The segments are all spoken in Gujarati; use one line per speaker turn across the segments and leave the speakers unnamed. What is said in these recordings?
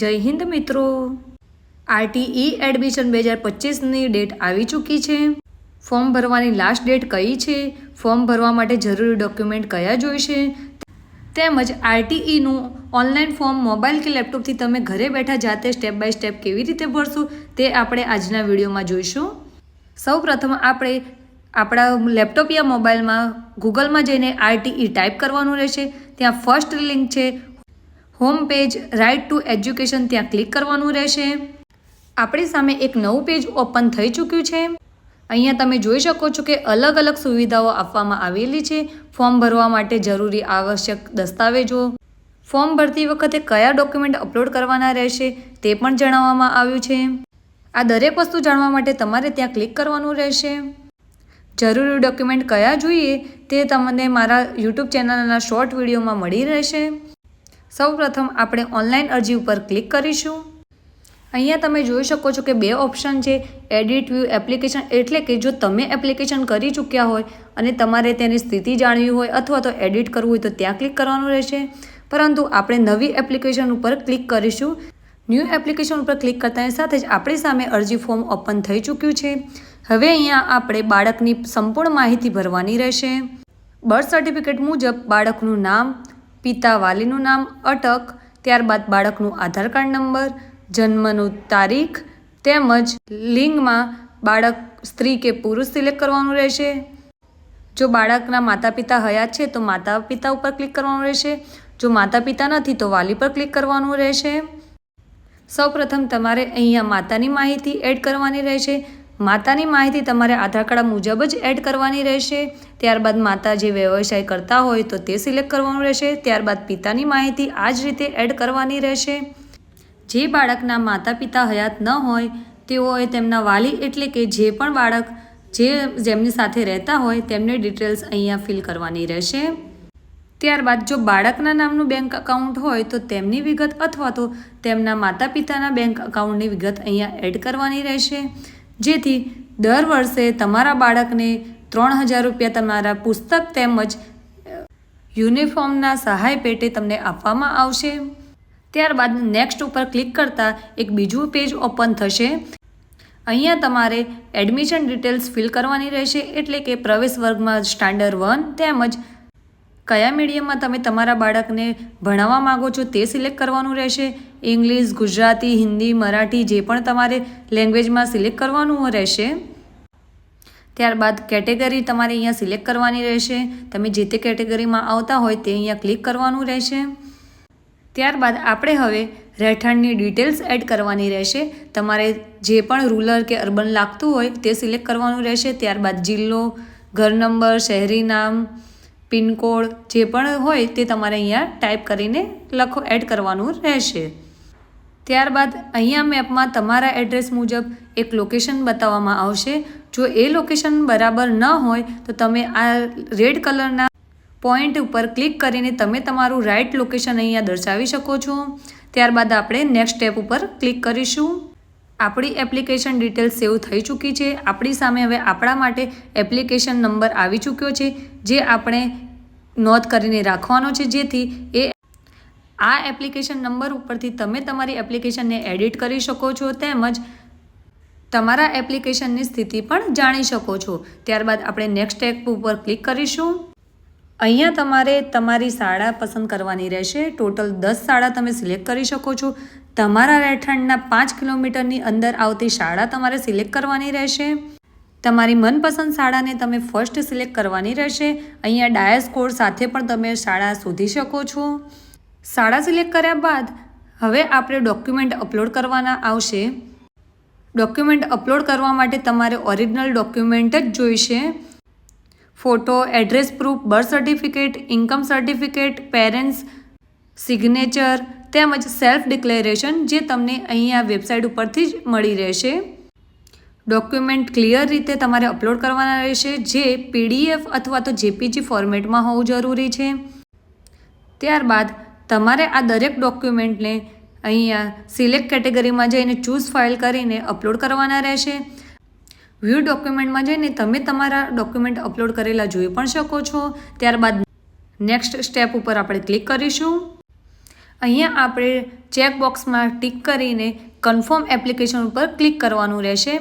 જય હિન્દ મિત્રો. આરટીઈ એડમિશન બે હજાર પચીસની ડેટ આવી ચૂકી છે. ફોર્મ ભરવાની લાસ્ટ ડેટ કઈ છે? ફોર્મ ભરવા માટે જરૂરી ડોક્યુમેન્ટ કયા જોઈશે? તેમજ આરટીઈનું ઓનલાઈન ફોર્મ મોબાઈલ કે લેપટોપથી તમે ઘરે બેઠા જાતે સ્ટેપ બાય સ્ટેપ કેવી રીતે ભરશો તે આપણે આજના વિડીયોમાં જોઈશું. સૌ પ્રથમ આપણે આપણા લેપટોપ યા મોબાઈલમાં ગૂગલમાં જઈને આરટીઈ ટાઈપ કરવાનું રહેશે. ત્યાં ફર્સ્ટ લિંક છે home page right to education ત્યાં ક્લિક કરવાનું રહેશે. આપણી સામે એક નવું પેજ ઓપન થઈ ચૂક્યું છે. અહીંયા તમે જોઈ શકો છો કે અલગ અલગ સુવિધાઓ આપવામાં આવેલી છે. ફોર્મ ભરવા માટે જરૂરી આવશ્યક દસ્તાવેજો. ફોર્મ ભરતી વખતે કયા ડોક્યુમેન્ટ અપલોડ કરવાના રહેશે તે પણ જણાવવામાં આવ્યું છે. આ દરેક વસ્તુ જાણવા માટે તમારે ત્યાં ક્લિક કરવાનું રહેશે. જરૂરી ડોક્યુમેન્ટ કયા જોઈએ તે તમને મારા યુટ્યુબ ચેનલના શોર્ટ વિડીયોમાં મળી રહેશે. સૌપ્રથમ આપણે ઓનલાઈન અરજી ઉપર ક્લિક કરીશું. અહીંયા તમે જોઈ શકો છો કે બે ઓપ્શન છે એડિટ વ્યૂ એપ્લિકેશન એટલે કે જો તમે એપ્લિકેશન કરી ચૂક્યા હોય અને તમારે તેની સ્થિતિ જાણવી હોય અથવા તો એડિટ કરવું હોય તો ત્યાં ક્લિક કરવાનું રહેશે. પરંતુ આપણે નવી એપ્લિકેશન ઉપર ક્લિક કરીશું. ન્યૂ એપ્લિકેશન ઉપર ક્લિક કરતાની સાથે જ આપણી સામે અરજી ફોર્મ ઓપન થઈ ચૂક્યું છે. હવે અહીંયા આપણે બાળકની સંપૂર્ણ માહિતી ભરવાની રહેશે. બર્થ સર્ટિફિકેટ મુજબ બાળકનું નામ પિતા વાલીનું નામ અટક, ત્યારબાદ બાળકનું આધાર કાર્ડ નંબર, જન્મનું તારીખ તેમજ લિંગમાં બાળક, સ્ત્રી કે પુરુષ સિલેક્ટ કરવાનું રહેશે. જો બાળકના માતા પિતા હયાત છે, તો માતા પિતા ઉપર ક્લિક કરવાનું રહેશે. જો માતા પિતા નથી, તો વાલી પર ક્લિક કરવાનું રહેશે. સૌપ્રથમ તમારે અહીંયા માતાની માહિતી એડ કરવાની રહેશે. માતાની માહિતી તમારે આધાર કાર્ડ મુજબ જ એડ કરવાની રહેશે. ત્યારબાદ માતા જે વ્યવસાય કરતા હોય તો તે સિલેક્ટ કરવાનું રહેશે. ત્યારબાદ પિતાની માહિતી આ જ રીતે એડ કરવાની રહેશે. જે બાળકના માતા પિતા હયાત ન હોય, તેઓએ તેમના વાલી એટલે કે જે પણ બાળક જે જેમની સાથે રહેતા હોય, તેમની ડિટેલ્સ અહીંયા ફિલ કરવાની રહેશે. ત્યારબાદ જો બાળકના નામનું બેંક અકાઉન્ટ હોય તો તેમની વિગત અથવા તો તેમના માતા પિતાના બેંક અકાઉન્ટની વિગત અહીંયા એડ કરવાની રહેશે. જેથી દર વર્ષે તમારા બાળકને ત્રણ હજાર રૂપિયા તમારા પુસ્તક તેમજ યુનિફોર્મના સહાય પેટે તમને આપવામાં આવશે. ત્યારબાદ નેક્સ્ટ ઉપર ક્લિક કરતાં એક બીજું પેજ ઓપન થશે. અહીંયા તમારે એડમિશન ડિટેલ્સ ફિલ કરવાની રહેશે એટલે કે પ્રવેશ વર્ગમાં સ્ટાન્ડર્ડ વન તેમજ કયા મીડિયમમાં તમે તમારા બાળકને ભણાવવા માગો છો તે સિલેક્ટ કરવાનું રહેશે? ઇંગ્લિશ, ગુજરાતી, હિન્દી, મરાઠી જે પણ તમારે લેંગ્વેજમાં સિલેક્ટ કરવાનું રહેશે. ત્યારબાદ કેટેગરી તમારે અહીંયા સિલેક્ટ કરવાની રહેશે. તમે જે તે કેટેગરીમાં આવતા હોય તે અહીંયા ક્લિક કરવાનું રહેશે. ત્યારબાદ આપણે હવે રહેઠાણની ડિટેલ્સ એડ કરવાની રહેશે. તમારે જે પણ રૂરલ કે અર્બન લાગતું હોય તે સિલેક્ટ કરવાનું રહેશે. ત્યારબાદ જિલ્લો, ઘર નંબર, શહેરી નામ પિનકોડ જે પણ હોય તે તમારે અહીંયા ટાઈપ કરીને લખો, એડ કરવાનું રહેશે. ત્યારબાદ અહીંયા મેપમાં તમારા એડ્રેસ મુજબ એક લોકેશન બતાવવામાં આવશે. જો એ લોકેશન બરાબર ન હોય, તો તમે આ રેડ કલરના પોઈન્ટ ઉપર ક્લિક કરીને તમે તમારું રાઇટ લોકેશન અહીંયા દર્શાવી શકો છો. ત્યારબાદ આપણે નેક્સ્ટ સ્ટેપ ઉપર ક્લિક કરીશું. આપણી એપ્લિકેશન ડિટેલ સેવ થઈ ચૂકી છે. આપણી સામે હવે આપણા માટે એપ્લિકેશન નંબર આવી ચૂક્યો છે, જે આપણે નોંધ કરીને રાખવાનો છે. જેથી એ આ એપ્લિકેશન નંબર ઉપરથી તમે તમારી એપ્લિકેશનને એડિટ કરી શકો છો, તેમજ તમારા એપ્લિકેશનની સ્થિતિ પણ જાણી શકો છો. ત્યારબાદ આપણે નેક્સ્ટ સ્ટેપ ઉપર ક્લિક કરીશું. અહીંયા તમારે તમારી શાળા પસંદ કરવાની રહેશે. ટોટલ દસ શાળા તમે સિલેક્ટ કરી શકો છો. તમારા રહેઠાણના પાંચ કિલોમીટરની અંદર આવતી શાળા તમારે સિલેક્ટ કરવાની રહેશે. તમારી મનપસંદ શાળાને તમે ફર્સ્ટ સિલેક્ટ કરવાની રહેશે. અહીંયા ડાયસ કોડ સાથે પણ તમે શાળા શોધી શકો છો. શાળા સિલેક્ટ કર્યા બાદ હવે આપણે ડોક્યુમેન્ટ અપલોડ કરવાના આવશે. ડોક્યુમેન્ટ અપલોડ કરવા માટે તમારે ઓરિજિનલ ડોક્યુમેન્ટ જ જોઈશે. Photo, address proof, birth certificate, income certificate, parents, signature તેમજ સેલ્ફ ડિક્લેરેશન જે તમને અહીંયા વેબસાઇટ ઉપરથી જ મળી રહેશે. ડોક્યુમેન્ટ ક્લિયર રીતે તમારે અપલોડ કરવાના રહેશે, જે પીડીએફ અથવા તો જેપીજી ફોર્મેટમાં હોવું જરૂરી છે. ત્યારબાદ, તમારે આ દરેક ડોક્યુમેન્ટને અહીંયા સિલેક્ટ કેટેગરીમાં જઈને ચૂઝ ફાઇલ કરીને અપલોડ કરવાના રહેશે. વ્યૂ ડોક્યુમેન્ટમાં જઈને તમે તમારા ડોક્યુમેન્ટ અપલોડ કરેલા જોઈ પણ શકો છો. ત્યારબાદ નેક્સ્ટ સ્ટેપ ઉપર આપણે ક્લિક કરીશું. અહીંયા આપણે ચેકબોક્સમાં ટિક કરીને કન્ફર્મ એપ્લિકેશન ઉપર ક્લિક કરવાનું રહેશે.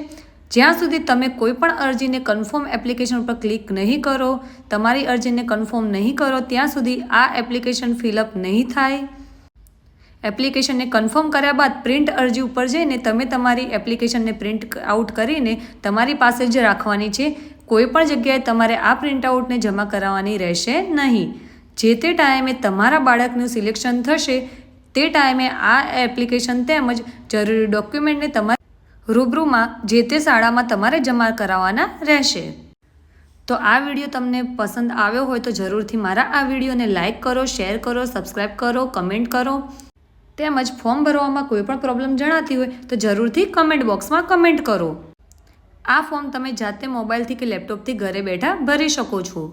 જ્યાં સુધી તમે કોઈ પણ અરજીને કન્ફર્મ એપ્લિકેશન ઉપર ક્લિક નહીં કરો, તમારી અરજીને કન્ફર્મ નહીં કરો, ત્યાં સુધી આ એપ્લિકેશન ફિલઅપ નહીં થાય. એપ્લિકેશનને કન્ફર્મ કર્યા બાદ પ્રિન્ટ અરજી ઉપર જઈને તમે તમારી એપ્લિકેશનને પ્રિન્ટ આઉટ કરીને તમારી પાસે જ રાખવાની છે. કોઈપણ જગ્યાએ તમારે આ પ્રિન્ટ આઉટને જમા કરાવવાની રહેશે નહીં. જે તે ટાઈમે તમારા બાળકનું સિલેક્શન થશે, તે ટાઈમે આ એપ્લિકેશન તેમજ જરૂરી ડોક્યુમેન્ટને તમારે રૂબરૂમાં જે તે શાળામાં તમારે જમા કરાવવાના રહેશે. તો આ વીડિયો તમને પસંદ આવ્યો હોય તો જરૂરથી મારા આ વિડીયોને લાઇક કરો, શેર કરો, સબસ્ક્રાઈબ કરો, કમેન્ટ કરો. તેમજ ફોર્મ ભરવામાં કોઈ પણ પ્રોબ્લેમ જણાતી હોય તો જરૂરથી કમેન્ટ બોક્સમાં કમેન્ટ કરો. આ ફોર્મ તમે જાતે મોબાઈલથી કે લેપટોપથી ઘરે બેઠા ભરી શકો છો.